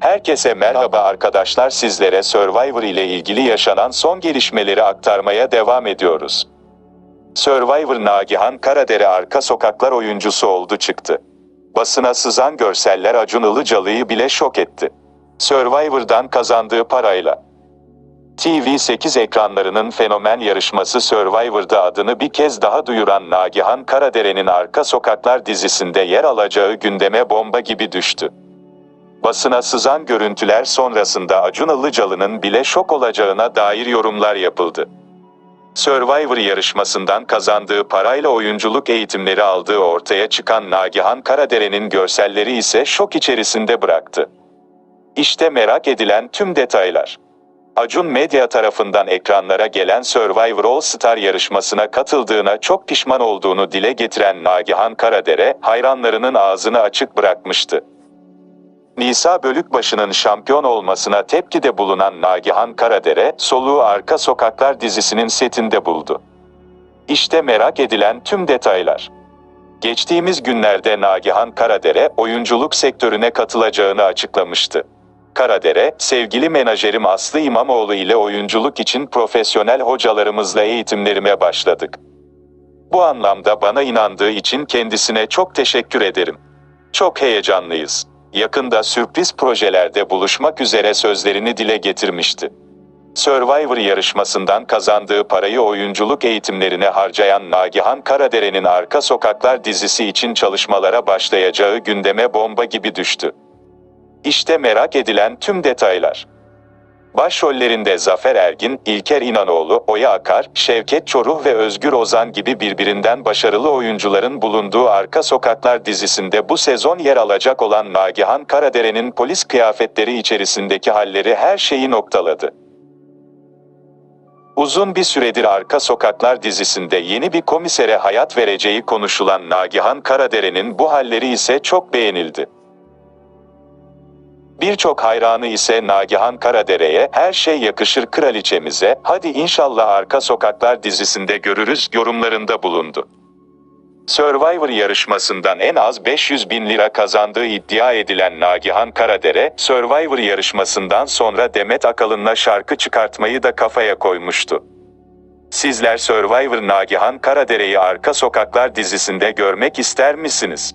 Herkese merhaba arkadaşlar sizlere Survivor ile ilgili yaşanan son gelişmeleri aktarmaya devam ediyoruz. Survivor Nagihan Karadere arka sokaklar oyuncusu oldu çıktı. Basına sızan görseller Acun Ilıcalı'yı bile şok etti. Survivor'dan kazandığı parayla. TV8 ekranlarının fenomen yarışması Survivor'da adını bir kez daha duyuran Nagihan Karadere'nin Arka Sokaklar dizisinde yer alacağı gündeme bomba gibi düştü. Basına sızan görüntüler sonrasında Acun Ilıcalı'nın bile şok olacağına dair yorumlar yapıldı. Survivor yarışmasından kazandığı parayla oyunculuk eğitimleri aldığı ortaya çıkan Nagihan Karadere'nin görselleri ise şok içerisinde bıraktı. İşte merak edilen tüm detaylar. Acun Medya tarafından ekranlara gelen Survivor All Star yarışmasına katıldığına çok pişman olduğunu dile getiren Nagihan Karadere, hayranlarının ağzını açık bırakmıştı. Nisa Bölükbaşı'nın şampiyon olmasına tepkide bulunan Nagihan Karadere, soluğu Arka Sokaklar dizisinin setinde buldu. İşte merak edilen tüm detaylar. Geçtiğimiz günlerde Nagihan Karadere, oyunculuk sektörüne katılacağını açıklamıştı. Karadere, sevgili menajerim Aslı İmamoğlu ile oyunculuk için profesyonel hocalarımızla eğitimlerime başladık. Bu anlamda bana inandığı için kendisine çok teşekkür ederim. Çok heyecanlıyız. Yakında sürpriz projelerde buluşmak üzere sözlerini dile getirmişti. Survivor yarışmasından kazandığı parayı oyunculuk eğitimlerine harcayan Nagihan Karadere'nin Arka Sokaklar dizisi için çalışmalara başlayacağı gündeme bomba gibi düştü. İşte merak edilen tüm detaylar. Başrollerinde Zafer Ergin, İlker İnanoğlu, Oya Akar, Şevket Çoruh ve Özgür Ozan gibi birbirinden başarılı oyuncuların bulunduğu Arka Sokaklar dizisinde bu sezon yer alacak olan Nagihan Karadere'nin polis kıyafetleri içerisindeki halleri her şeyi noktaladı. Uzun bir süredir Arka Sokaklar dizisinde yeni bir komisere hayat vereceği konuşulan Nagihan Karadere'nin bu halleri ise çok beğenildi. Birçok hayranı ise Nagihan Karadere'ye her şey yakışır kraliçemize, hadi inşallah Arka Sokaklar dizisinde görürüz yorumlarında bulundu. Survivor yarışmasından en az 500 bin lira kazandığı iddia edilen Nagihan Karadere, Survivor yarışmasından sonra Demet Akalın'la şarkı çıkartmayı da kafaya koymuştu. Sizler Survivor Nagihan Karadere'yi Arka Sokaklar dizisinde görmek ister misiniz?